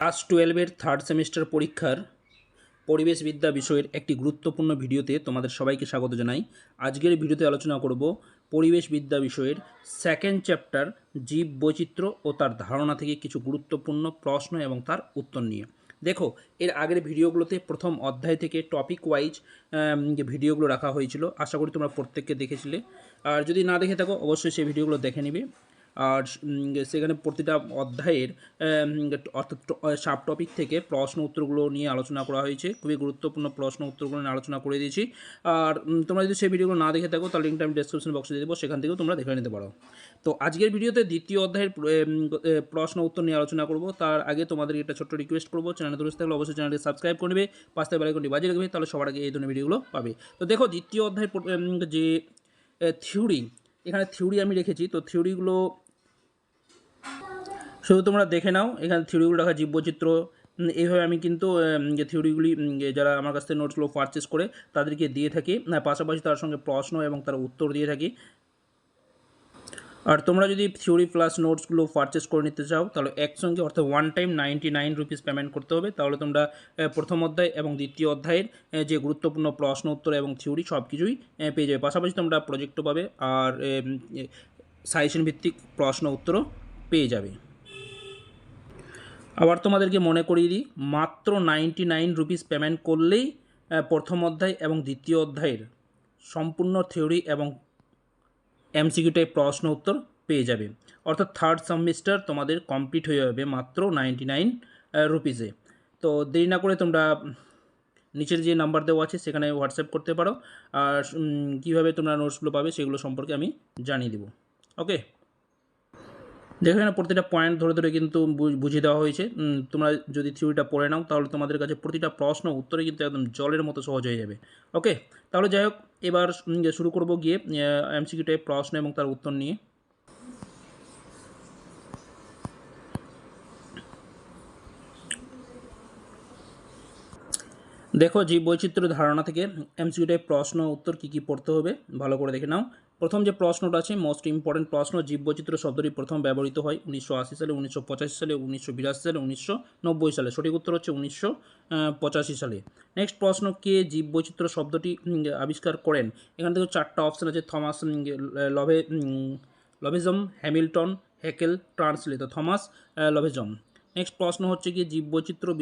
Class টুয়েলভের third semester পরীক্ষার পরিবেশবিদ্যা বিষয়ের একটি গুরুত্বপূর্ণ ভিডিওতে তোমাদের সবাইকে স্বাগত জানাই। আজকের ভিডিওতে আলোচনা করব পরিবেশবিদ্যা বিষয়ের সেকেন্ড চ্যাপ্টার জীব বৈচিত্র্য ও তার ধারণা থেকে কিছু গুরুত্বপূর্ণ প্রশ্ন এবং তার উত্তর নিয়ে। দেখো, এর আগের ভিডিওগুলোতে প্রথম অধ্যায় থেকে টপিক ওয়াইজ যে ভিডিওগুলো রাখা হয়েছিল, আশা করি তোমরা প্রত্যেককে দেখেছিলে। আর যদি না দেখে থাকো, অবশ্যই সেই ভিডিওগুলো দেখে নিবে। আর সেখানে প্রতিটা অধ্যায়ের অর্থাৎ সাব টপিক থেকে প্রশ্ন উত্তরগুলো নিয়ে আলোচনা করা হয়েছে। খুবই গুরুত্বপূর্ণ প্রশ্ন উত্তরগুলো নিয়ে আলোচনা করে দিয়েছি। আর তোমরা যদি সেই ভিডিওগুলো না দেখে থাকো, তাহলে লিঙ্কটা আমি ডেসক্রিপশন বক্সে দিয়ে দেবো। সেখান থেকেও তোমরা দেখে নিতে পারো। তো আজকের ভিডিওতে দ্বিতীয় অধ্যায়ের প্রশ্ন উত্তর নিয়ে আলোচনা করব। তার আগে তোমাদের একটা ছোট্ট রিকোয়েস্ট করব। চ্যানেল দূরে থাকলে অবশ্যই চ্যানেলটি সাবস্ক্রাইব করে নেবে। পাশে বেলাইকনটি বাজিয়ে রাখবে তাহলে সবার আগে এই ধরনের ভিডিওগুলো পাবে। তো দেখো, দ্বিতীয় অধ্যায়ের যে থিওরি এখানে থিওরি আমি রেখেছি। তো থিওরিগুলো শুধু তোমরা দেখে নাও এখানে থিওরিগুলো রাখা জীববৈচিত্র্য উম, এইভাবে আমি কিন্তু যে থিওরিগুলি যারা আমার কাছ থেকে নোটসগুলো পারচেস করে তাদেরকে দিয়ে থাকি। পাশাপাশি তার সঙ্গে প্রশ্ন এবং তার উত্তর দিয়ে থাকি। আর তোমরা যদি থিওরি প্লাস নোটসগুলো পারচেস করে নিতে চাও তাহলে একসঙ্গে অর্থাৎ one time ninety nine rupees payment করতে হবে। তাহলে তোমরা প্রথম অধ্যায় এবং দ্বিতীয় অধ্যায়ের যে গুরুত্বপূর্ণ প্রশ্ন উত্তর এবং থিওরি সব কিছুই পেয়ে যাবে। পাশাপাশি তোমরা প্রজেক্টও পাবে আর সাজেশন ভিত্তিক প্রশ্ন উত্তরও পেয়ে যাবে। আবার তোমাদেরকে মনে করিয়ে দিই, মাত্র নাইনটি নাইন রুপিস পেমেন্ট করলেই প্রথম অধ্যায় এবং দ্বিতীয় অধ্যায়ের সম্পূর্ণ থিওরি এবং এমসিকিউ টাইপ প্রশ্ন উত্তর পেয়ে যাবে। অর্থাৎ থার্ড সেমিস্টার তোমাদের কমপ্লিট হয়ে যাবে মাত্র নাইনটি নাইন রুপিসে তো দেরি না করে তোমরা নিচের যে নাম্বার দেওয়া আছে সেখানে হোয়াটসঅ্যাপ করতে পারো। আর কীভাবে তোমরা নোটসগুলো পাবে সেগুলো সম্পর্কে আমি জানিয়ে দেবো। ওকে দেখো এখানে প্রতিটা পয়েন্ট ধরে ধরে কিন্তু বুঝিয়ে দেওয়া হয়েছে। তোমরা যদি থিওরিটা পড়ে নাও, তাহলে তোমাদের কাছে প্রতিটা প্রশ্ন উত্তরে কিন্তু একদম জলের মতো সহজ হয়ে যাবে। ওকে তাহলে যাই হোক, এবার শুরু করব গিয়ে এমসিকিউ প্রশ্ন এবং তার উত্তর নিয়ে। দেখো জীব বৈচিত্র্য ধারণা থেকে এমসিকিউ টাইপ প্রশ্ন, উত্তর কী কী পড়তে হবে, ভালো করে দেখে নাও। প্রথম যে প্রশ্নটা আছে মোস্ট ইম্পর্টেন্ট প্রশ্ন জীব বৈচিত্র্য শব্দটি প্রথম ব্যবহৃত হয় উনিশশো আশি সালে, উনিশশো পঁচাশি সালে, উনিশশো বিরাশি সালে, উনিশশো নব্বই সালে। সঠিক উত্তর হচ্ছে উনিশশো পঁচাশি সালে। নেক্সট প্রশ্ন, কে জীব বৈচিত্র্য শব্দটি আবিষ্কার করেন? এখান থেকে চারটা অপশান আছে, থমাস লভে লভেজম, হ্যামিল্টন, হেকেল ট্রান্সলে তো থমাস লভেজম। নেক্সট প্রশ্ন হচ্ছে কি, জীববৈচিত্র্য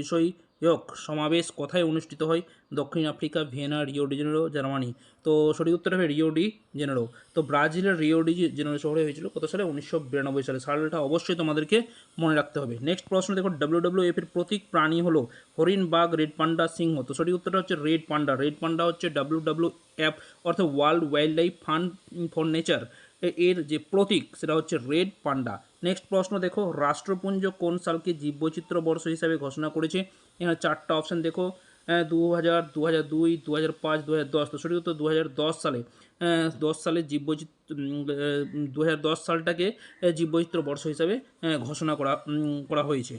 বিষয়ক সমাবেশ কোথায় অনুষ্ঠিত হয়? দক্ষিণ Africa, Vienna, Rio de Janeiro, Germany. তো সঠিক উত্তর হবে রিও ডি জেনেরো। তো ব্রাজিলের রিও ডি জেনেরো শহরে হয়েছিল কত সালে? উনিশশো বিরানব্বই সালে। সালটা অবশ্যই তোমাদেরকে মনে রাখতে হবে। নেক্সট প্রশ্ন দেখো ডাব্লিউ ডাব্লিউ এফ এর প্রতীক প্রাণী হলো হরিণ, বাঘ, রেড পান্ডা, সিংহ। তো সঠিক উত্তরটা হচ্ছে রেড পান্ডা। রেড পান্ডা হচ্ছে ডাব্লিউ ডাব্লিউ এফ অর্থাৎ world wildlife fund for nature এর যে প্রতীক, সেটা হচ্ছে রেড পান্ডা। নেক্সট প্রশ্ন দেখো, রাষ্ট্রপুঞ্জ কোন সালকে জীববৈচিত্র্য বর্ষ হিসাবে ঘোষণা করেছে? এখানে চারটা অপশান দেখো। দু হাজার দু হাজার দুই দু হাজার পাঁচ দু হাজার দশ। তো দু হাজার দশ সালে। দশ সালে জীববৈচিত্র দু হাজার দশ সালটাকে জীববৈচিত্র বর্ষ হিসাবে ঘোষণা করা করা হয়েছে।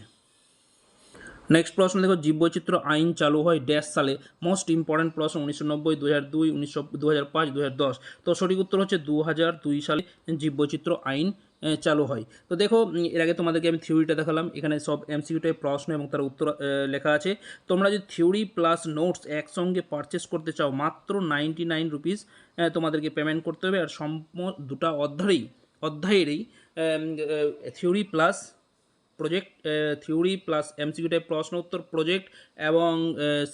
নেক্সট প্রশ্ন, দেখো, জীববৈচিত্র্য আইন চালু হয় ড্যাশ সালে। মোস্ট ইম্পর্ট্যান্ট প্রশ্ন, উনিশশো নব্বই দু হাজার দুই, উনিশশো দু হাজার পাঁচ দু হাজার দশ। তো সঠিক উত্তর হচ্ছে দু হাজার দুই সালে জীববৈচিত্র্য আইন চালু হয়। তো দেখো এর আগে তোমাদেরকে আমি থিওরিটা দেখালাম। এখানে সব এমসিকিউটাই প্রশ্ন এবং তার উত্তর লেখা আছে। তোমরা যদি থিওরি প্লাস নোটস একসঙ্গে পারচেস করতে চাও, মাত্র নাইনটি নাইন রুপিস তোমাদেরকে পেমেন্ট করতে হবে। আর সম্প, দুটা অধ্যায়েরই অধ্যায়েরই theory plus project theory plus MCQ type প্রশ্ন উত্তর প্রজেক্ট এবং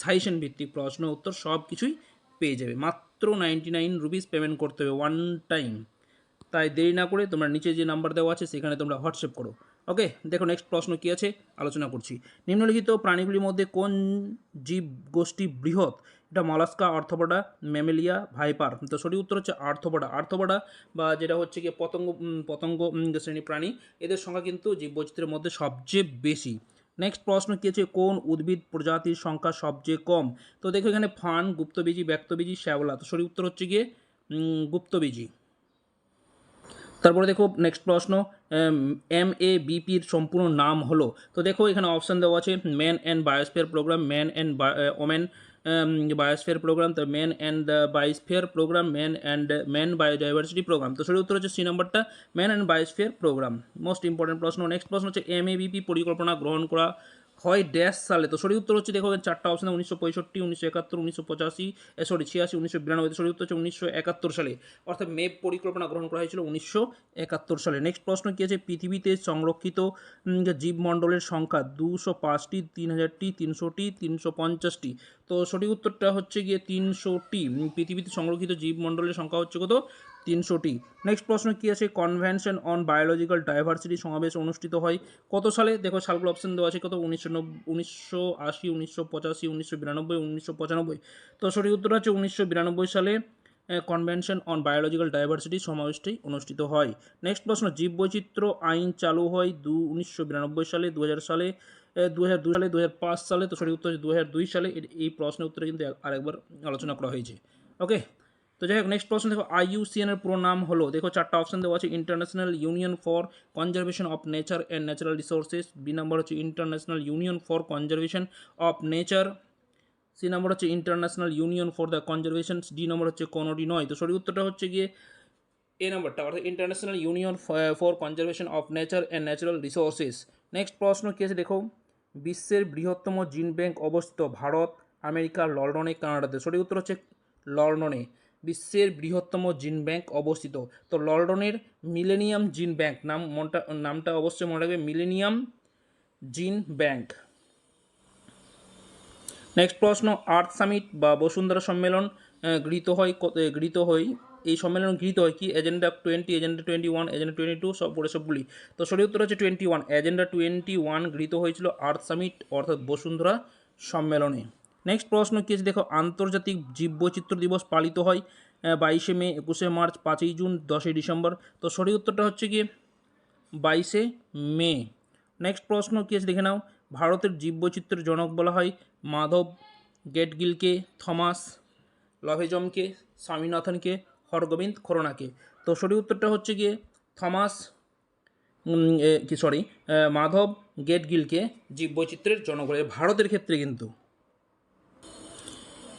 সাইশন ভিত্তিক প্রশ্ন উত্তর সব কিছুই পেয়ে যাবে। মাত্র নাইনটি নাইন রুপিস পেমেন্ট করতে হবে ওয়ান টাইম তাই দেরি না করে তোমরা নিচে যে নাম্বার দেওয়া আছে সেখানে তোমরা হোয়াটসঅ্যাপ করো। ওকে দেখো নেক্সট প্রশ্ন কী আছে? আলোচনা করছি। নিম্নলিখিত প্রাণীগুলির মধ্যে কোন জীব গোষ্ঠী বৃহৎ? এটা মলাস্কা অর্থপডা ম্যামেলিয়া, ভাইপার। তো সঠিক উত্তর হচ্ছে আর্থপডা। আর্থপডা বা যেটা হচ্ছে গিয়ে পতঙ্গ পতঙ্গ শ্রেণি প্রাণী, এদের সংখ্যা কিন্তু জীববৈচিত্র্যের মধ্যে সবচেয়ে বেশি। নেক্সট প্রশ্ন কী আছে? কোন উদ্ভিদ প্রজাতির সংখ্যা সবচেয়ে কম? তো দেখো এখানে ফান, গুপ্তবীজি, ব্যক্তবীজি, শ্যাওলা। তো সঠিক উত্তর হচ্ছে গিয়ে গুপ্তবীজি। তারপরে দেখো নেক্সট প্রশ্ন এম এ বিপির সম্পূর্ণ নাম হলো। তো দেখো এখানে অপশান দেওয়া আছে man and biosphere programme man and women biosphere programme তো man and biosphere programme man and man biodiversity programme তো সঠিক উত্তর হচ্ছে সি নম্বরটা man and biosphere programme most important প্রশ্ন। নেক্সট প্রশ্ন হচ্ছে এম বিপি পরিকল্পনা গ্রহণ করা হয় ড্যাশ সালে। তো সঠিক উত্তর হচ্ছে, দেখো চারটা অপশন উনিশশো পঁয়ষট্টি, উনিশশো একাত্তর, উনিশশো পঁচাশি সরি, ছিয়াশি, উনিশশো বিরানব্বই সঠিক উত্তর হচ্ছে উনিশশো একাত্তর সালে। অর্থাৎ মেপ পরিকল্পনা গ্রহণ করা হয়েছিল উনিশশো একাত্তর সালে। নেক্সট প্রশ্ন কী আছে? পৃথিবীতে সংরক্ষিত জীবমণ্ডলের সংখ্যা, দুশো পাঁচটি, তিন হাজারটি, তিনশোটি, তিনশো পঞ্চাশটি। তো সঠিক উত্তরটা হচ্ছে গিয়ে তিনশোটি। পৃথিবীতে সংরক্ষিত জীবমণ্ডলের সংখ্যা হচ্ছে কত? তিনশোটি। নেক্সট প্রশ্ন কী আছে? কনভেনশন অন বায়োলজিক্যাল ডাইভার্সিটি সমাবেশ অনুষ্ঠিত হয় কত সালে? দেখো সালগুলো অপশন দেওয়া আছে কত? উনিশশো উনিশশো আশি, উনিশশো পঁচাশি, উনিশশো বিরানব্বই, উনিশশো পঁচানব্বই। তো সঠিক উত্তর হচ্ছে উনিশশো বিরানব্বই সালে কনভেনশন অন বায়োলজিক্যাল ডাইভার্সিটি সমাবেশটি অনুষ্ঠিত হয়। নেক্সট প্রশ্ন, জীববৈচিত্র্য আইন চালু হয় দু, উনিশশো বিরানব্বই সালে দু হাজার সালে দু হাজার দুই সালে দু হাজার পাঁচ সালে, তো সঠিক উত্তর হচ্ছে দু হাজার দুই সালে। এই প্রশ্নের উত্তরে কিন্তু আরেকবার আলোচনা করা হয়েছে। ওকে তো যাই হোক নেক্সট প্রশ্ন দেখো আইইউসিএন এর পুরো নাম হলো, দেখো চারটা অপশন দেওয়া আছে international union for conservation of nature and natural resources B number হচ্ছে international union for conservation of nature C number হচ্ছে international union for the conservation D number হচ্ছে কোনোটি নয়। তো সঠিক উত্তরটা হচ্ছে গিয়ে এ নাম্বারটা অর্থাৎ international union for conservation of nature and natural resources next প্রশ্ন কী আছে দেখো? বিশ্বের বৃহত্তম জিন ব্যাংক অবস্থিত ভারত, আমেরিকা, লন্ডনে, কানাডাতে। সঠিক উত্তর হচ্ছে লন্ডনে। বিশ্বের বৃহত্তম জিন ব্যাংক অবস্থিত। তো লন্ডনের মিলেনিয়াম জিন ব্যাংক নাম মনটা, নামটা অবশ্যই মনে রাখবে, মিলেনিয়াম জিন ব্যাংক। নেক্সট প্রশ্ন, আর্থ সামিট বা বসুন্ধরা সম্মেলন গৃহীত হয় গৃহীত হয়, এই সম্মেলন গৃহীত হয় কি? Agenda twenty agenda twenty one agenda twenty two সব পরে সবগুলি। তো সঠিক উত্তর হচ্ছে twenty one agenda twenty one গৃহীত হয়েছিল আর্থ সামিট, অর্থাৎ বসুন্ধরা সম্মেলনে। নেক্সট প্রশ্ন কি আছে? দেখো, আন্তর্জাতিক জীববৈচিত্র্য দিবস পালিত হয় বাইশে মে, একুশে মার্চ, পাঁচই জুন, দশই ডিসেম্বর। তো সঠিক উত্তরটা হচ্ছে কি? বাইশে মে। নেক্সট প্রশ্ন কী আছে? দেখে নাও। ভারতের জীববৈচিত্র্যের জনক বলা হয় মাধব গেটগিলকে, থমাস লভেজমকে, স্বামীনাথনকে, হরগোবিন্দ খোরনাকে। তো সঠিক উত্তরটা হচ্ছে গিয়ে থমাস কি সরি মাধব গেটগিলকে জীববৈচিত্র্যের জনক বলে। ভারতের ক্ষেত্রে কিন্তু।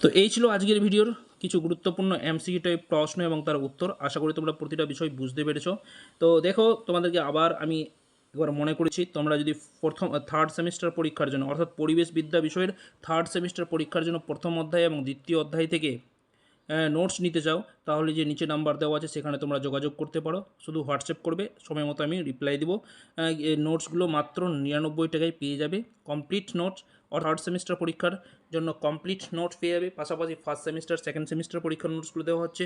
তো এই ছিল আজকের ভিডিওর কিছু গুরুত্বপূর্ণ এমসিকি টাইপ প্রশ্ন এবং তার উত্তর। আশা করি তোমরা প্রতিটা বিষয় বুঝতে পেরেছ। তো দেখো, তোমাদেরকে আবার আমি একবার মনে করেছি, তোমরা যদি প্রথম থার্ড সেমিস্টার পরীক্ষার জন্য, অর্থাৎ পরিবেশ বিদ্যা বিষয়ের থার্ড সেমিস্টার পরীক্ষার জন্য প্রথম অধ্যায় এবং দ্বিতীয় অধ্যায় থেকে নোটস নিতে চাও, তাহলে যে নিচে নাম্বার দেওয়া আছে সেখানে তোমরা যোগাযোগ করতে পারো। শুধু হোয়াটসঅ্যাপ করবে, সময় মতো আমি রিপ্লাই দেবো। নোটসগুলো মাত্র নিরানব্বই টাকায় পেয়ে যাবে। কমপ্লিট নোটস আর থার্ড সেমিস্টার পরীক্ষার জন্য কমপ্লিট নোট পেয়ে যাবে। পাশাপাশি ফার্স্ট সেমিস্টার সেকেন্ড সেমিস্টার পরীক্ষার নোটসগুলো দেওয়া হচ্ছে।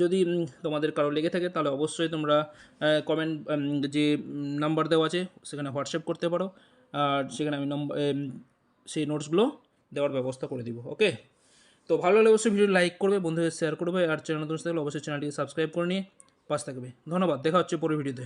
যদি তোমাদের কারও লেগে থাকে, তাহলে অবশ্যই তোমরা কমেন্ট যে নাম্বার দেওয়া আছে, সেখানে হোয়াটসঅ্যাপ করতে পারো। আর সেখানে আমি নম্বর সেই নোটসগুলো দেওয়ার ব্যবস্থা করে দিব ওকে তো ভালো লাগলে অবশ্যই ভিডিও লাইক করবে, বন্ধুদের শেয়ার করবে, আর চ্যানেল নতুন থাকলে অবশ্যই চ্যানেলটিকে সাবস্ক্রাইব করে নিয়ে পাশ থাকবে। ধন্যবাদ, দেখা হচ্ছে পরের ভিডিওতে